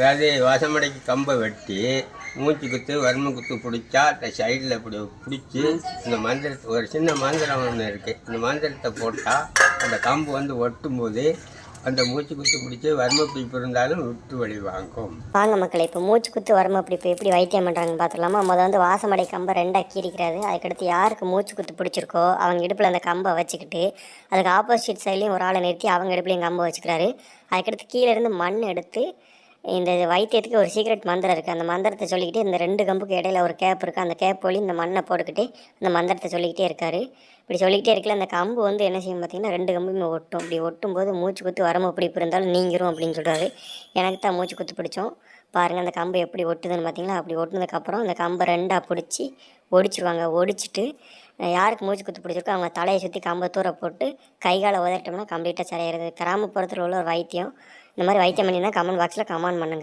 அதாவது வாசமடைக்கு கம்பை வெட்டி மூச்சு குத்து வர்ம குத்து பிடிச்சா அந்த சைடில் இப்படி பிடிச்சி இந்த மந்திரத்தை ஒரு சின்ன மந்திரம் ஒன்று இருக்குது இந்த மந்திரத்தை போட்டால் அந்த கம்பு வந்து ஒட்டும் போது அந்த மூச்சு குத்து பிடிச்சி வர்ம பிடிப்பு இருந்தாலும் விட்டு வழி வாங்கும். வாங்க மக்களை இப்போ மூச்சு குத்து வர்ம பிடிப்பு இப்போ எப்படி வைத்தியம் பண்ணுறாங்கன்னு பார்த்துக்கலாமா முதல் வந்து வாசமடை கம்பை ரெண்டாக கீறிக்கிறாரு. அதுக்கடுத்து யாருக்கு மூச்சு குத்து பிடிச்சிருக்கோ அவங்க இடுப்பில் அந்த கம்பை வச்சுக்கிட்டு அதுக்கு ஆப்போசிட் சைட்லேயும் ஒரு ஆளை நிறுத்தி அவங்க இடுப்புலையும் கம்பை வச்சுக்கிறாரு. அதுக்கடுத்து கீழே இருந்து மண் எடுத்து இந்த வைத்தியத்துக்கு ஒரு சீக்ரெட் மந்திரம் இருக்குது அந்த மந்திரத்தை சொல்லிக்கிட்டு இந்த ரெண்டு கம்புக்கு இடையில ஒரு கேப் இருக்குது அந்த கேப் வழி இந்த மண்ணை போட்டுக்கிட்டு அந்த மந்திரத்தை சொல்லிக்கிட்டே இருக்காரு. இப்படி சொல்லிக்கிட்டே இருக்கல அந்த கம்பு வந்து என்ன செய்யும் பார்த்தீங்கன்னா ரெண்டு கம்புமே ஒட்டும். இப்படி ஒட்டும் போது மூச்சு குத்து வரம்பு பிடிப்பு இருந்தாலும் நீங்கிரும் அப்படின்னு சொல்கிறாரு எனக்கு தான் மூச்சு குத்து பிடிச்சோம். பாருங்கள் அந்த கம்பு எப்படி ஒட்டுதுன்னு பார்த்தீங்களா அப்படி ஒட்டுனதுக்கப்புறம் அந்த கம்பை ரெண்டாக பிடிச்சி ஒடிச்சிருவாங்க. ஒடிச்சிட்டு யாருக்கு மூச்சு குத்து பிடிச்சிருக்கோ அவங்க தலையை சுற்றி கம்பை தூர போட்டு கைகாலை உதட்டோம்னா கம்ப்ளீட்டாக சரியாயிருது கிராமப்புறத்தில் உள்ள ஒரு வைத்தியம். இந்த மாதிரி வைத்தியம் பண்ணினா கமெண்ட் பாக்ஸில் கமெண்ட் பண்ணுங்கள்